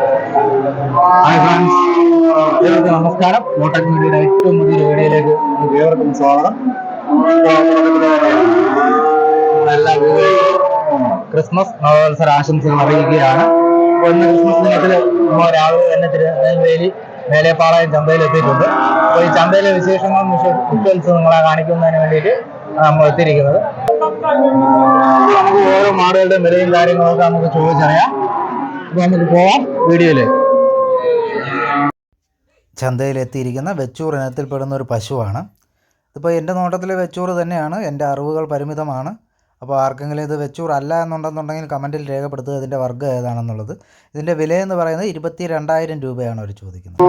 Hi friends എല്ലാവർക്കും നമസ്കാരം. മോട്ടക് മീഡിയയുടെ ഏറ്റവും പുതിയ വീഡിയോയിലേക്ക് ഏവർക്കും സ്വാഗതം. എല്ലാ ക്രിസ്മസ് നവവത്സര ആശംസകൾ അറിയിക്കുകയാണ്. ഇന്ന് ക്രിസ്മസ് ദിനത്തിൽ നമ്മൾ രാവിലെ തന്നെ തിരുനെൽവേലി മേലേപ്പാളയം ചന്തയിൽ എത്തിയിട്ടുണ്ട്. അപ്പോൾ ഈ ചന്തയിലെ വിശേഷങ്ങളും വിഷ്വൽസ് നിങ്ങളെ കാണിക്കുന്നതിന് വേണ്ടിയിട്ട് നമ്മൾ എത്തിയിരിക്കുന്നത്. നമുക്ക് ഓരോ മാടുകളുടെയും വിലയും കാര്യങ്ങളൊക്കെ നമുക്ക് ചോദിച്ചറിയാം. അപ്പോൾ നമുക്ക് പോവാം ചന്തയിലെത്തിയിരിക്കുന്ന വെച്ചൂർ ഇനത്തിൽപ്പെടുന്ന ഒരു പശുവാണ്. ഇതിപ്പോൾ എന്റെ നോട്ടത്തിൽ വെച്ചൂർ തന്നെയാണ്. എന്റെ അറിവുകൾ പരിമിതമാണ്. അപ്പോൾ ആർക്കെങ്കിലും ഇത് വെച്ചൂർ അല്ല എന്നുണ്ടെന്നുണ്ടെങ്കിൽ കമന്റിൽ രേഖപ്പെടുത്തുക. ഇതിന്റെ വർഗം ഏതാണെന്നുള്ളത്. ഇതിന്റെ വിലയെന്ന് പറയുന്നത് ഇരുപത്തി രണ്ടായിരം രൂപയാണ് അവർ ചോദിക്കുന്നത്.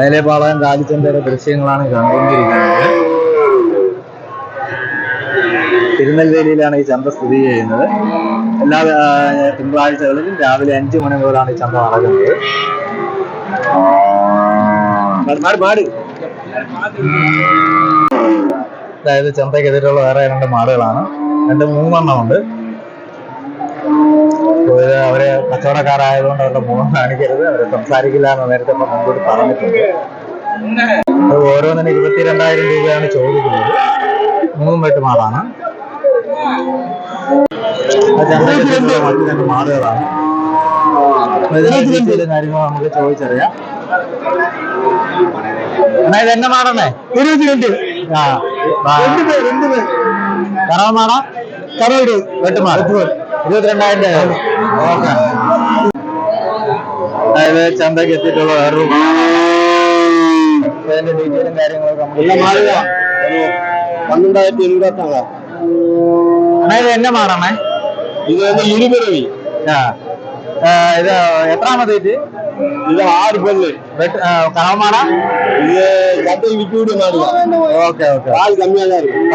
വേലേപ്പാളയം കാലിച്ചന്തയുടെ ദൃശ്യങ്ങളാണ് കണ്ടുകൊണ്ടിരിക്കുന്നത്. തിരുനെൽവേലിയിലാണ് ഈ ചന്ത സ്ഥിതി ചെയ്യുന്നത്. എല്ലാ തിങ്കളാഴ്ചകളിലും രാവിലെ അഞ്ചു മണി മുതലാണ് ഈ ചന്ത നടക്കുന്നത്. അതായത് ചന്തയ്ക്കെതിരെയുള്ള വേറെ രണ്ട് മാടുകളാണ്. രണ്ട് മൂന്നെണ്ണം ഉണ്ട്. അപ്പോൾ അവർ കച്ചവടക്കാരായതുകൊണ്ട് അവരുടെ മുഖം കാണിക്കരുത്. അവർ സംസാരിക്കില്ല എന്ന് നേരത്തെ മുമ്പോട്ട് പറഞ്ഞിട്ടുണ്ട്. ഓരോന്നിനും ഇരുപത്തിരണ്ടായിരം രൂപയാണ് ചോദിക്കുന്നത്. മൂന്നും വെട്ട് മാടാണ്. ആ ചന്തയ്ക്കെതിരെയുള്ള മറ്റു രണ്ട് ഡീറ്റെയിലും കാര്യങ്ങളും നമുക്ക് ചോദിച്ചറിയാം എന്നാ ഇത് എന്നെ മാറണേ? ഇരുപത്തിരണ്ട് ആ. കറവ മാട കറവീട് വെട്ടുമാട ഇരുപത്തിരണ്ടായിരം രൂപ. ഓക്കെ. അതായത് ചന്തയ്ക്ക് എത്തിയിട്ടുള്ള വേറൊരു അതിന്റെ ഡീറ്റെയിലും കാര്യങ്ങളൊക്കെ നമുക്ക് പന്ത്രണ്ടായിരത്തി എഴുപത്താറാ അണ്ണാ ഇത് എന്നെ മാടണേ ഇത് வந்து ഇരുപിറവി ആ ആ, ഇത് എത്രാമത് ഇത് ഇത് ആറ് പല്ല് വെട്ട് കറവ മാട ഇത് ചട്ടை விட்டு விட மாடுதான் ഓക്കെ ഓക്കെ பால் கம்மியா தான் இருக்கும்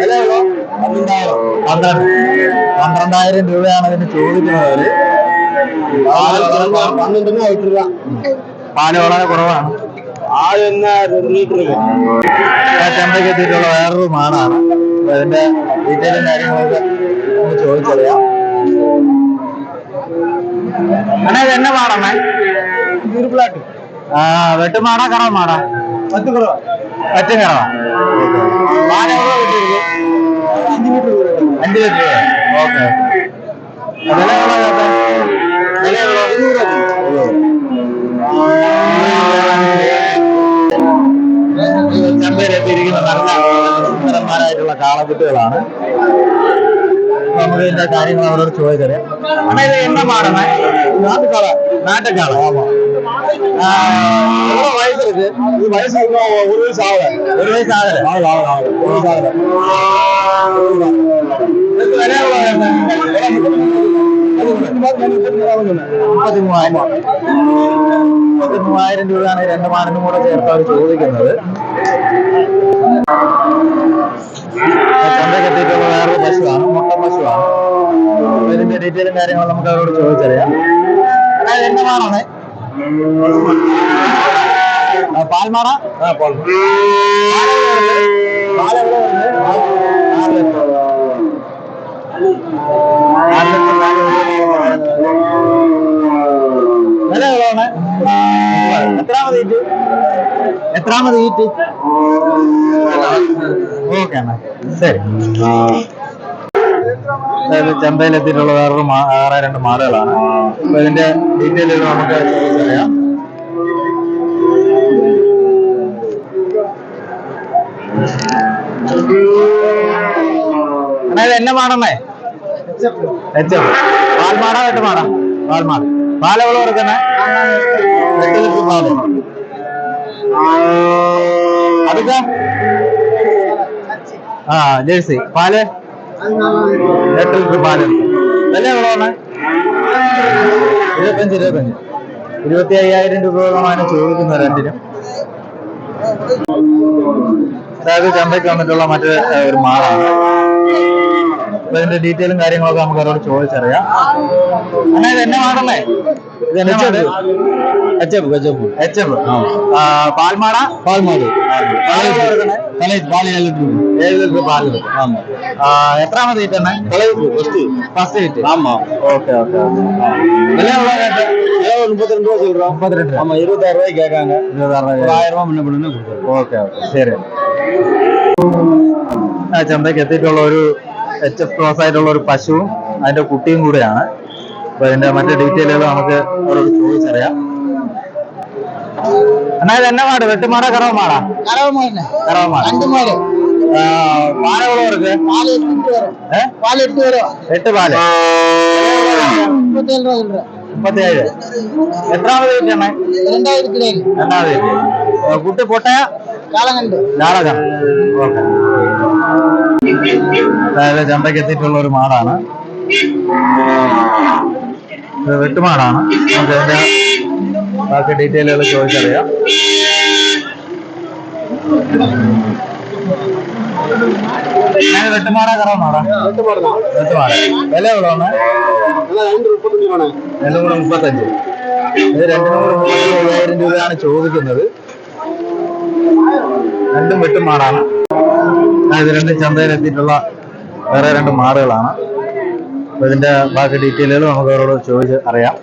விலை எவ்வளோ பன்னெண்டாயிரம் പന്ത്രണ്ട് പന്ത്രണ്ടായിരം രൂപയാണ് ഇതിന് ചോദിക്കുന്നത് பால் கிளம்ப பன்னெண்டுன்னா விட்டுருலாம் പാല് വളരെ കുറവാണ് ஆள் என்ன ரெண்டு லிட்டர் இருக்கு ആ ചന്തയ്ക്ക് എത്തിയിട്ടുള്ള വേറൊരു മാടാണ് അപ്പൊ അതിന്റെ ഡീറ്റെയിലും കാര്യങ്ങളൊക്കെ ഒന്ന് ചോദിച്ചറിയാം അണ്ണാ ഇത് എന്നെ പാടാണേ ആ വെട്ടുമാടാ കറവ മാടാ പത്ത് കുറവ പറ്റും കറവ മാന എവിടെ ഓക്കെ വില എവിടെ വില എവിടെ ഇരുന്നൂറ് പാക്കറ്റുകളാണ് നമുക്ക് ഇതിന്റെ കാര്യങ്ങൾ അവരോട് ചോദിച്ചറിയാം അമ്മ ഇത് എന്ന പാടാണ് നാട്ടുകാള നാട്ടുകാള ആമാ எவ்வளவு வயசு இருக்கு இது வயசு இன்னும் ஒரு வயசு ஆகல ஒரு வயசு ஆகல ஆகல ஆகல ஆகல ஒரு வயசு ஆகல മുപ്പത്തി മൂവായിരം മുപ്പത്തി മൂവായിരം രൂപയാണ് രണ്ട് മാറിനും കൂടെ ചേർത്താണ് ചോദിക്കുന്നത് കറവ് പശുവാണ്? മുട്ട പശുവാണ്? ഇതിന്റെ ഡീറ്റെയിലും കാര്യങ്ങളും നമുക്ക് അവരോട് ചോദിച്ചറിയാം. അതായത് എണ്ണമാണാണ് പാൽമാറ ആ പാൽ നിലവിലാണ് എത്രാമത് ഈറ്റ്? എത്രാമത് ഈറ്റ്? ഓക്കെ എന്നാ ശരി. അതായത് ചന്തയിലെത്തിയിട്ടുള്ള വേറൊരു മാ- വേറെ രണ്ട് മാലകളാണ് അപ്പൊ ഇതിന്റെ ഡീറ്റെയിലുകൾ നമുക്ക് അറിയാം. അതായത് എന്നെ പാടണേ? എച്ച്. പാൽമാട എട്ട് മാട പാൽമാട പാൽ എവിടെ കൊടുക്കുന്നേ എട്ട് ലിറ്റർ പാൽ. അതൊക്കെ ആ ജേഴ്സി. പാൽ? എട്ട് ലിറ്റർ പാൽ. വില ഇരുപത്തി അയ്യായിരം രൂപയോളമാണ് ചോദിക്കുന്നത് രണ്ടിനും. അതായത് ചന്തയ്ക്ക് വന്നിട്ടുള്ള മറ്റൊരു മാളാണ്. അപ്പൊ ഇതിന്റെ ഡീറ്റെയിലും കാര്യങ്ങളൊക്കെ നമുക്ക് അവരോട് ചോദിച്ചറിയാം അണ്ണാ ഇത് എന്നെ മാടല്ലേ ഇത് എന്നെ മാട് കച്ചപ്പ് കച്ചപ്പ് എച്ച് എഫ് പാൽമാട പാൽമാട് തലേ പാൽ ഏഴ് ലിറ്റർ ഏഴ് ലിറ്റർ പാൽ കിട്ടും ആമാ ആ, എത്രാമത് തീറ്റ തന്നെ தலைப்பு ஃபர்ஸ்ட் ഫസ്റ്റ് തീറ്റ ஆமா ഓക്കെ ഓക്കെ വില ഉള്ളത് ஏழு முப்பத்தி ரெண்டு ரூபா சொல்றோம் മുപ്പത്തിരണ്ട് രൂപ ஆமா இருபத்தாறு ரூபாய்க்கு கேட்காங்க ഇരുപതാറ് ஒரு രൂപ ஆயிரம் ரூபாய் முன்ன பண்ணு கொடுக்குறோம் ഓക്കെ ഓക്കെ ശരി ആ ചന്തയ്ക്ക് എത്തിയിട്ടുള്ള ഒരു എച്ച് എഫ് ക്രോസ് ആയിട്ടുള്ള ഒരു പശുവും അതിന്റെ കുട്ടിയും കൂടെയാണ് അപ്പൊ ഇതിന്റെ മറ്റു ഡീറ്റെയിലുകൾ നമുക്ക് അവരോട് ചോദിച്ചറിയാം എന്നാ ഇത് എന്നെ മാട് വെട്ടുമാടാ കറവമാടാ கறவை மாடு കറവമാട് அஞ்சு மாடு പാലുള്ളവർക്ക് பால் எட்டு வரும் ഏ பால் எட்டு வரும் എട്ട് പാല് முப்பத்தேழு ரூபா சொல்றேன் മുപ്പത്തിയേഴ് എത്രാമത് തീറ്റയാണ് ரெண்டாயிரத்தி ஏழு രണ്ടാമത് തീറ്റ ഏ, കുട്ടി പൊട്ടയ காலங்கண்டு ലാളകം ഓക്കെ അതായത് ചന്തയ്ക്ക് എത്തിയിട്ടുള്ള ഒരു മാടാണ്. വെട്ടുമാടാണ്. നമുക്ക് അതിന്റെ ബാക്കി ഡീറ്റെയിലുകൾ ചോദിച്ചറിയാം. വെട്ടുമാട കറവാടാ വെട്ടുമാട. വില എവിടെ ആണ് വില കൂടെ മുപ്പത്തഞ്ച്. ഇത് രണ്ടിനൂറ് മൂവായിരം രൂപയാണ് ചോദിക്കുന്നത്. രണ്ടും വെട്ടുമാടാണ്. ഇത് രണ്ട് ചന്തയിലെത്തിയിട്ടുള്ള വേറെ രണ്ട് മാടുകളാണ് അപ്പോൾ ഇതിന്റെ ബാക്കി ഡീറ്റെയിലുകൾ നമുക്ക് അവരോട് ചോദിച്ച് അറിയാം.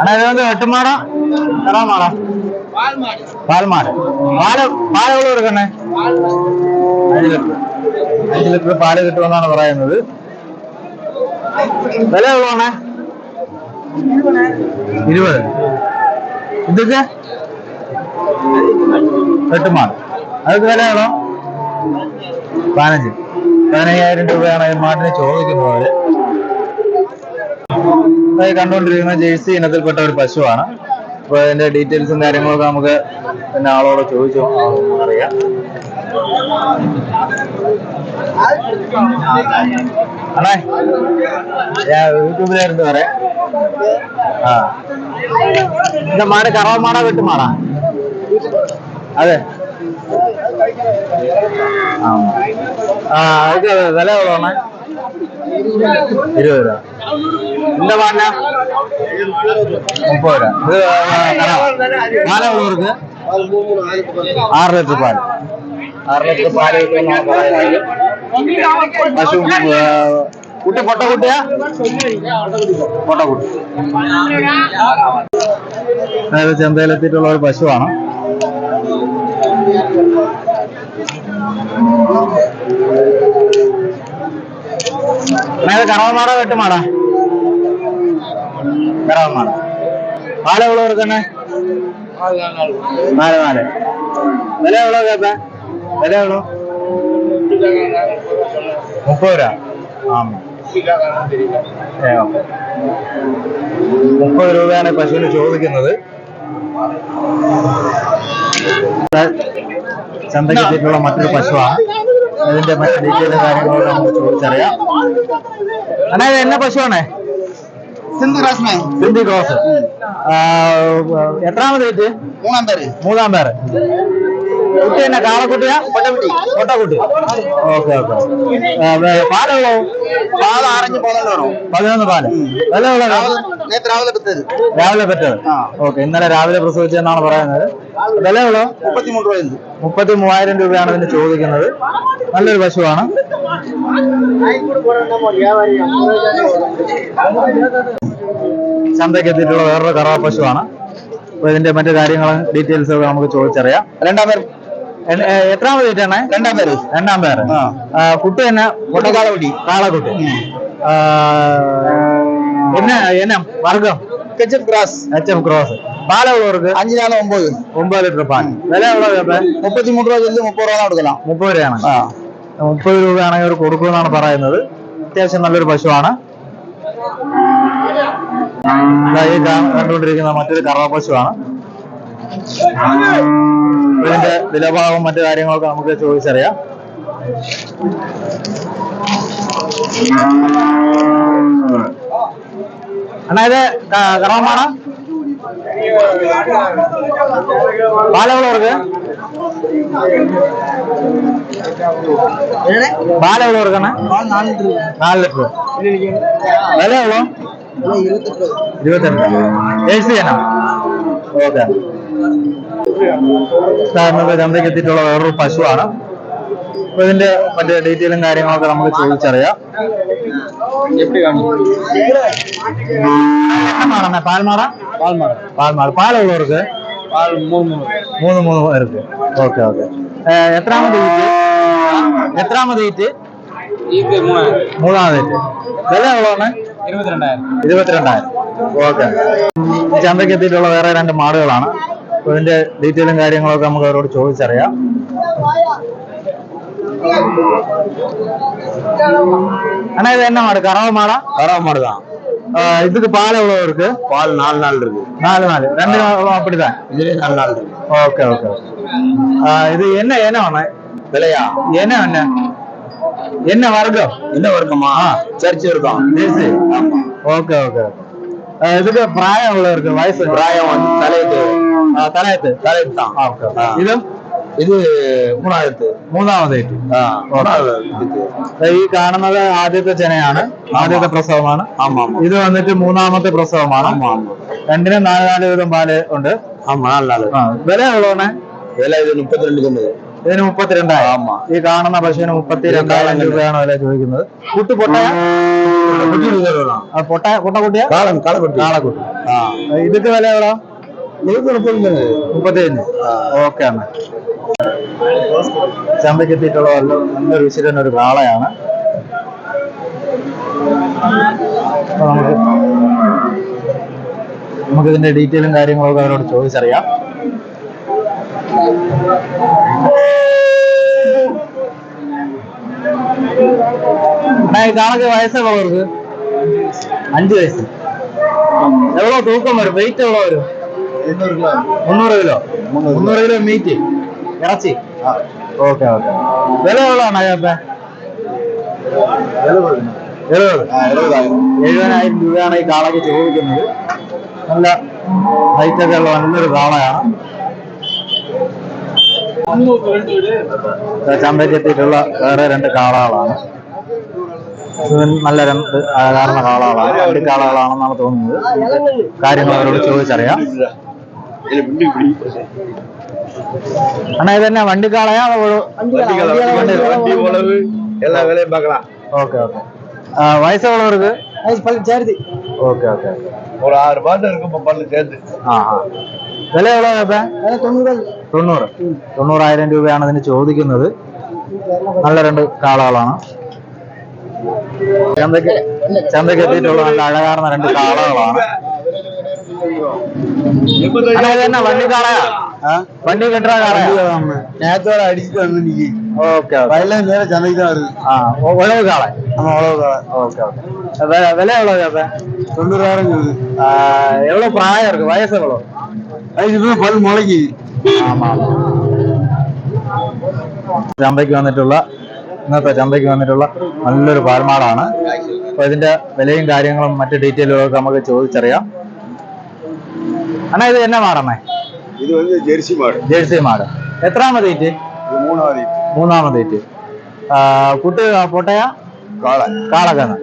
അണ്ണാ ഇതിനകത്ത് വെട്ടുമാട കറാമാട പാൽമാട്. പാൽ പാലുകൾ കൊടുക്കണേ? അഞ്ച് ലിറ്റർ. അഞ്ച് ലിറ്റർ പാൽ കിട്ടുമെന്നാണ് പറയുന്നത്. വില എവിടെയാണ് ഇരുപത്. ഇതൊക്കെ? എട്ടുമാട്. അത് വിലയാണോ? പതിനഞ്ച്. പതിനയ്യായിരം രൂപയാണ് മാട്ടിന് ചോദിക്കുന്നത് അവർ കണ്ടുകൊണ്ടിരിക്കുന്ന ജേഴ്സി ഇനത്തിൽപ്പെട്ട ഒരു പശുവാണ്. അപ്പൊ അതിന്റെ ഡീറ്റെയിൽസും കാര്യങ്ങളൊക്കെ നമുക്ക് പിന്നെ ആളോട് ചോദിച്ചോ അറിയാം. അണേ ഞാൻ യൂട്യൂബിലായിരുന്നു പറയാം ആ. இந்த மாடு கரவ மாடா വെട്ടുമാടാ? மாடா ஆமா ஆ, அதுக்கு விலை எவ்வளோண்ணே இருபது ரூபா இந்த மாடுனா முப்பது ரூபா இது ஆ, கறவை. பால் எவ்வளோ இருக்கு ആറ് ലിറ്റർ പാൽ ആറ് ലിറ്റർ പാല് കിട്ടുമെന്നാണ് പറയുന്നത് പശു ആ, കുട്ടി പൊട്ട കുട്ടിയാ പൊട്ട കുട്ടി അതായത് ചന്തയിലെത്തിയിട്ടുള്ള ഒരു പശുവാണ് കറവന്മാടാ വെട്ടുമാടാ. കറവന്മാട പാല എവിടെ കൊടുക്കണ നാല് നാല്. വില ഉള്ളോ കേത്ത വില ഉള്ളോ മുപ്പത് രൂപ. മുപ്പത് രൂപയാണ് പശുവിന് ചോദിക്കുന്നത്. ചന്തയ്ക്ക് എത്തിയിട്ടുള്ള മറ്റൊരു പശുവാണ്. ഇതിന്റെ മറ്റു ഡീറ്റെയിൽ കാര്യങ്ങളോട് നമുക്ക് ചോദിച്ചറിയാം. അണ്ണാ ഇത് എന്ന പശുവാണേ? സിന്ധു ക്രോസ് സിന്ധു ക്രോസ് എത്രാമത് മൂന്നാം പേര്. മൂന്നാം പേര്. കുട്ടി തന്നെ കാളക്കുട്ടിയാ കൊട്ടക്കുട്ടി. Okay okay. പാലുകളോ പാൽ ആറഞ്ച് പതിനൊന്ന് പാൽ. വില രാവിലെ പെറ്റത്. രാവിലെ പെറ്റത്. ഓക്കെ ഇന്നലെ രാവിലെ പ്രസവിച്ചെന്നാണ് പറയുന്നത്. വിലയുള്ള എവിടെ മുപ്പത്തിമൂന്ന് രൂപ മുപ്പത്തി മൂവായിരം രൂപയാണ് ഇതിന് ചോദിക്കുന്നത്. നല്ലൊരു പശുവാണ്. ചന്തയ്ക്ക് എത്തിയിട്ടുള്ള വേറൊരു കറവ പശുവാണ്. അപ്പൊ ഇതിന്റെ മറ്റു കാര്യങ്ങളും ഡീറ്റെയിൽസ് ഒക്കെ നമുക്ക് ചോദിച്ചറിയാം. രണ്ടാം പേർ എത്രാമത് വീട്ടാണ് രണ്ടാം പേര് രണ്ടാം പേര് കുട്ടി തന്നെ കൊട്ടക്കാളക്കുട്ടി കാളക്കുട്ടി என்ன என்ன வர்க்கம் H M cross H M cross பால் எவ்வளோ இருக்கு அஞ்சு நாள் ஒன்பது ஒன்பது லிட்டர் பால் விலை எவ்வளோ இப்போ മുപ്പത്തി മൂന്ന് രൂപ ചെല്ല് മുപ്പത് രൂപ കൊടുക്കണം മുപ്പത് രൂപയാണ് മുപ്പത് രൂപയാണെങ്കിൽ അവർ കൊടുക്കുമെന്നാണ് പറയുന്നത് അത്യാവശ്യം നല്ലൊരു പശുവാണ് കണ്ടുകൊണ്ടിരിക്കുന്ന മറ്റൊരു കറവ പശുവാണ് ഇതിന്റെ വിലഭാവം മറ്റു കാര്യങ്ങളൊക്കെ നമുക്ക് ചോദിച്ചറിയാം അണ്ണാ ഇത് കറവമാണോ പാലെവ്വളോ இருக்கு பால் எவ்வளோ இருக்குண்ணா நாலு லிட்டர் விலை எவ்வளோ ഇരുപത്തെട്ട് ജേഴ്സി ചെയ്യണം കാരണം ചന്തയ്ക്ക് എത്തിയിട്ടുള്ള വേറൊരു പശുവാണ്. അപ്പൊ ഇതിന്റെ മറ്റേ ഡീറ്റെയിലും കാര്യങ്ങളൊക്കെ നമുക്ക് ചോദിച്ചറിയാം. പാൽമാറ? പാൽമാറ. പാൽമാറ. പാലുള്ളവർക്ക്? മൂന്ന് മൂന്ന് പേർക്ക്. Okay okay. എത്രാമത് എത്രാമത് മൂന്നാമത് വില എവിടെയാണ് ഇരുപത്തിരണ്ടായിരം. ഇരുപത്തിരണ്ടായിരം. ഓക്കെ. ചന്തയ്ക്ക് എത്തിയിട്ടുള്ള വേറെ രണ്ട് മാടുകളാണ്. അപ്പൊ ഇതിന്റെ ഡീറ്റെയിലും കാര്യങ്ങളൊക്കെ നമുക്ക് അവരോട് ചോദിച്ചറിയാം அண்ணா இது என்ன மாடு கறவை மாடா கறவை மாடு தான் ஆஹ் இதுக்கு பால் எவ்வளவு இருக்கு பால் நாலு நாள் இருக்கு நாலு நாலு ரெண்டு நாளும் அப்படிதான் இதுலயே நாலு நாள் இருக்கு ஓகே ஓகே இது என்ன என்ன வேணும் விலையா என்ன என்ன என்ன வர்க்கம் என்ன வர்க்கமா சர்ச் இருக்கும் ஜெர்சி ஓகே ஓகே இதுக்கு பிராயம் எவ்வளவு இருக்கு வயசு பிராயம் வந்து தலையத்து தலையத்து தலையத்து தான் இது ഇത് മൂന്നാമത്തെ മൂന്നാമതായിട്ട് ഈ കാണുന്നത് ആദ്യത്തെ ചെനയാണ് ആദ്യത്തെ പ്രസവമാണ് ഇത് വന്നിട്ട് മൂന്നാമത്തെ പ്രസവമാണ് രണ്ടിന് നാല് നാല് വീതം പാല് ഉണ്ട് വില എവിടെ വില ഇത് മുപ്പത്തിരണ്ട് തൊണ്ണൂറ് ഇതിന് മുപ്പത്തിരണ്ടായിരം ഈ കാണുന്ന പശുവിന് മുപ്പത്തിരണ്ടായിരം രൂപയാണ് വില ചോദിക്കുന്നത്. കുട്ടി പൊട്ടയ? പൊട്ടയ കുട്ടക്കുട്ടിയ കാളക്കുട്ടി ഇതൊക്കെ വില എവിടാ? മുപ്പത്തിയഞ്ച് ഓക്കെ ആണ് ചന്തയ്ക്ക് എത്തിയിട്ടുള്ള നല്ല നല്ലൊരു വിശിരൻ ഒരു കാളയാണ്. നമുക്ക് നമുക്കിതിന്റെ ഡീറ്റെയിലും കാര്യങ്ങളൊക്കെ അവരോട് ചോദിച്ചറിയാം. காலக்கு வயசு எவ்வளோ இருக்கு அஞ்சு வயசு எவ்வளோ தூக்கம் வரும் வெயிட் எவ்வளோ வரும் முந்நூறு கிலோ முந்நூறு கிலோ முந்நூறு கிலோ மீட்டு இறச்சி ஓகே ஓகே விலை எவ்வளோ நகை இப்போ எழுபது എഴുപത് എഴുപതിനായിരം രൂപയാണ് ഈ കാളയ്ക്ക് ചോദിക്കുന്നത് നല്ല ഹൈറ്റൊക്കെ ഉള്ള നല്ലൊരു കാളയാണ് ചന്തയ്ക്കെത്തിയിട്ടുള്ള വേറെ രണ്ട് കാളകളാണ് നല്ല രണ്ട് കാരണ കാളകളാണ് രണ്ട് കാളകളാണെന്നാണ് തോന്നുന്നത് കാര്യങ്ങൾ അവരോട് ചോദിച്ചറിയാം அண்ணா இது என்ன வண்டி காலையா வண்டி உழவு எல்லா வேலையும் பார்க்கலாம் ஓகே ஓகே வயசு எவ்வளோ இருக்கு வயசு பல்லு சேர்த்து ஓகே ஓகே ஒரு ஆறு மாதம் இருக்கும் பல்லு சேர்த்து ஆ விலை எவ்வளோ இப்போ தொண்ணூறு തൊണ്ണൂറ്. തൊണ്ണൂറായിരം രൂപയാണ് അതിന് ചോദിക്കുന്നത്. നല്ല രണ്ട് കാളകളാണ്. ചന്തക്ക് ചന്തയ്ക്ക് എത്തിയിട്ടുള്ള അഴകാർന്ന രണ്ട് കാളകളാണ്. വണ്ടി കെട്ടാ നേരെ കാളെ. ഓക്കെ വില എവ്വളോ ചേട്ടാ தொண்ணூறாயிரம் எவ்வளவு പ്രായം இருக்கு வயசு எவ்வளவு வயசு பல் മുളകി ചമ്പയ്ക്ക് വന്നിട്ടുള്ള ഇന്നത്തെ ചമ്പയ്ക്ക് വന്നിട്ടുള്ള നല്ലൊരു പാൽമാടാണ്. അപ്പോൾ ഇതിന്റെ വിലയും കാര്യങ്ങളും മറ്റു ഡീറ്റെയിലും ഒക്കെ നമുക്ക് ചോദിച്ചറിയാം. അണ്ണാ ഇത് എന്നാ മാടണേ? ഇത് വന്ന് ജേഴ്സി മാട്. ജേഴ്സി മാട്. എത്രാമത് ഈറ്റ് മൂന്നാമത് മൂന്നാമത് ഈറ്റ് കുട്ടി പൊട്ടയ? കാള കാളക്കാണ്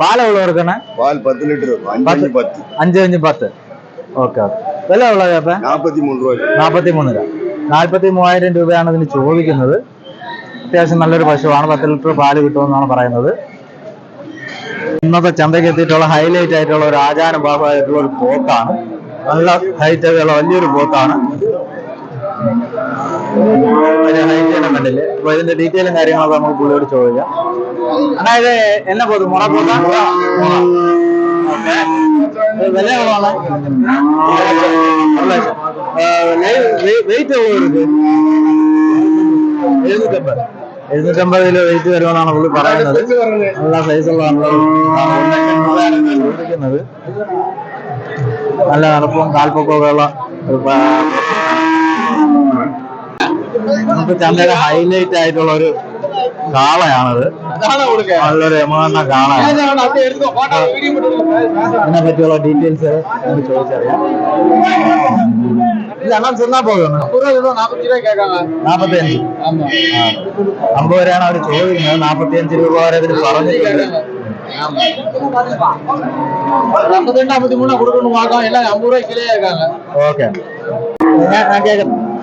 പാലുള്ളവർക്കാണ് പാൽ പത്ത് ലിറ്റർ അഞ്ച് അഞ്ച് പത്ത്. Okay okay. വില ഉള്ള ചേപ്പ നാൽപ്പത്തി മൂന്ന് രൂപ നാൽപ്പത്തി മൂന്ന് രൂപ. നാൽപ്പത്തി മൂവായിരം രൂപയാണ് ഇതിന് ചോദിക്കുന്നത്. അത്യാവശ്യം നല്ലൊരു പശുവാണ്. പത്ത് ലിറ്റർ പാൽ കിട്ടുമെന്നാണ് പറയുന്നത്. ഇന്നത്തെ ചന്തയ്ക്ക് എത്തിയിട്ടുള്ള ഹൈലൈറ്റ് ആയിട്ടുള്ള ഒരു ആചാര ഭാഗമായിട്ടുള്ള ഒരു പോത്താണ്. നല്ല ഹൈറ്റ് ഉള്ള വലിയൊരു പോത്താണ്. അപ്പൊ ഇതിന്റെ ഡീറ്റെയിലും കാര്യങ്ങളൊക്കെ നമുക്ക് പുള്ളിയോട് ചോദിക്കാം. അതായത് എന്നെ പോത്ത്? മുറ പോത്താ? എഴുന്നൂറ്റമ്പത്. കിലോ വെയിറ്റ് വരുമെന്നാണ് പുള്ളി പറയുന്നത്. നല്ല സൈസ് ഉള്ളത് നല്ല നടപ്പും കാൽപ്പൊക്കമൊക്കെ ഉള്ള നമുക്ക് ചന്തയുടെ ഹൈലൈറ്റ് ആയിട്ടുള്ള ഒരു കാളയാണത് നല്ലൊരു എമൗണ്ടാ കാള അതിനെ പറ്റിയുള്ള ഡീറ്റെയിൽസ് ചോദിച്ചറിയാം எல்லாம் சொன்னா போதும் നാപ്പത്തിയഞ്ച് അമ്പത് രൂപയാണ് അവർ ചോദിക്കുന്നത് നാപ്പത്തിയഞ്ച് രൂപ വരെ ഇതിന് പറഞ്ഞിട്ടുണ്ട് ஐம்பத்தி ரெண்டு ஐம்பத்தி மூணு கொடுக்கணும் பார்க்கலாம் எல்லாம் ஐம்பது ரூபாய் கிலோ இருக்காங்க ஓகே நான் கேட்கறேன்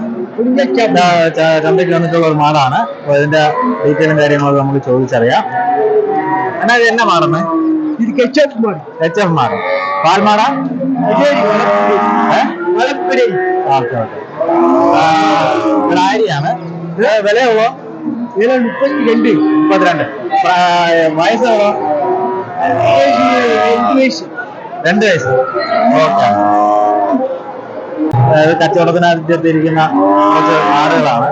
ചന്തയ്ക്ക് വന്നിട്ടുള്ള ഒരു മാടാണ്. അപ്പൊ ഇതിന്റെ ഡീറ്റെയിലും കാര്യങ്ങളൊക്കെ നമുക്ക് ചോദിച്ചറിയാം. എന്നാ ഇത് എന്നാ മാറുന്നേ ഇത് കെച്ച് എഫ് മാറും കെച്ച് എഫ് മാറും പാൽമാട ഓക്കെ ഓക്കെ. ആര്യാണ് വിലയുള്ളോ? വില മുപ്പത്തിരണ്ട്. മുപ്പത്തിരണ്ട്. വയസ്സുള്ളോ രണ്ട് വയസ്സ്. ഓക്കെ. അതായത് കച്ചവടത്തിനകത്തെത്തിയിരിക്കുന്ന കുറച്ച് ആടുകളാണ്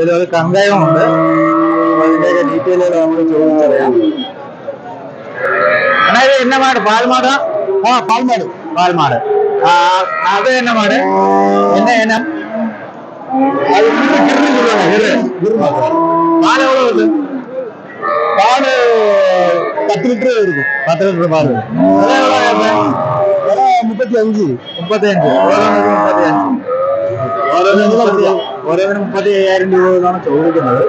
ഒരു കങ്കയമുണ്ട് അതിൻ്റെയൊക്കെ ഡീറ്റെയിലുകൾ നമുക്ക് ചോദിച്ചറിയാം അതായത് എന്ന മാട് പാൽമാട് ആ പാൽമാട് പാൽമാട് അത് എന്ന മാട് എന്ന ഇനം പാൽ എവിടെ ഉണ്ട് பால் பத்து லிட்டர் இருக்கும் பத்து லிட்டர் മുപ്പത്തി അഞ്ച് മുപ്പത്തി അഞ്ച് മുപ്പത്തി അഞ്ച് ഓരോന്നിനും മുപ്പത്തി അയ്യായിരം രൂപ ചോദിക്കുന്നത്.